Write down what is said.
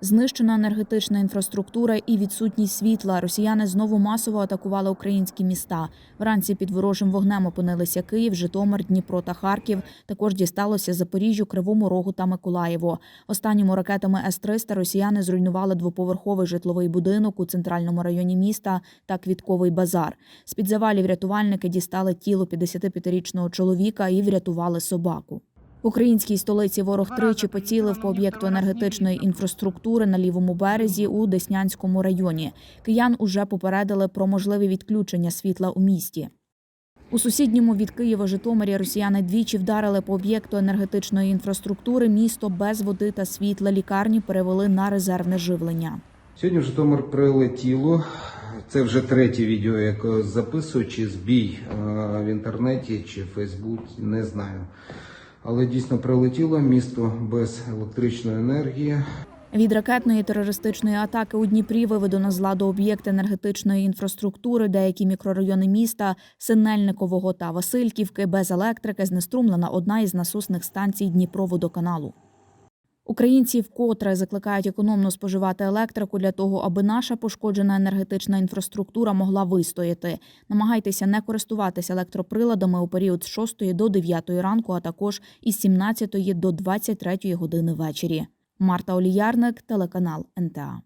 Знищена енергетична інфраструктура і відсутність світла. Росіяни знову масово атакували українські міста. Вранці під ворожим вогнем опинилися Київ, Житомир, Дніпро та Харків. Також дісталося Запоріжжю, Кривому Рогу та Миколаєву. Останніми ракетами С-300 росіяни зруйнували двоповерховий житловий будинок у центральному районі міста та квітковий базар. З під завалів рятувальники дістали тіло 55-річного чоловіка і врятували собаку. В українській столиці ворог тричі поцілив по об'єкту енергетичної інфраструктури на лівому березі у Деснянському районі. Киян уже попередили про можливі відключення світла у місті. У сусідньому від Києва Житомирі росіяни двічі вдарили по об'єкту енергетичної інфраструктури. Місто без води та світла лікарні перевели на резервне живлення. Сьогодні в Житомир прилетіло. Це вже третє відео, яке записую, чи збій е, в інтернеті, чи в Фейсбуці, не знаю. Але дійсно прилетіло місто без електричної енергії. Від ракетної терористичної атаки у Дніпрі виведено з ладу об'єкт енергетичної інфраструктури, деякі мікрорайони міста Синельникового та Васильківки без електрики знеструмлена одна із насосних станцій Дніпроводоканалу. Українці вкотре закликають економно споживати електрику для того, аби наша пошкоджена енергетична інфраструктура могла вистояти. Намагайтеся не користуватися електроприладами у період з 6 до 9 ранку, а також із 17 до 23 години ввечері. Марта Оліярник, телеканал НТА.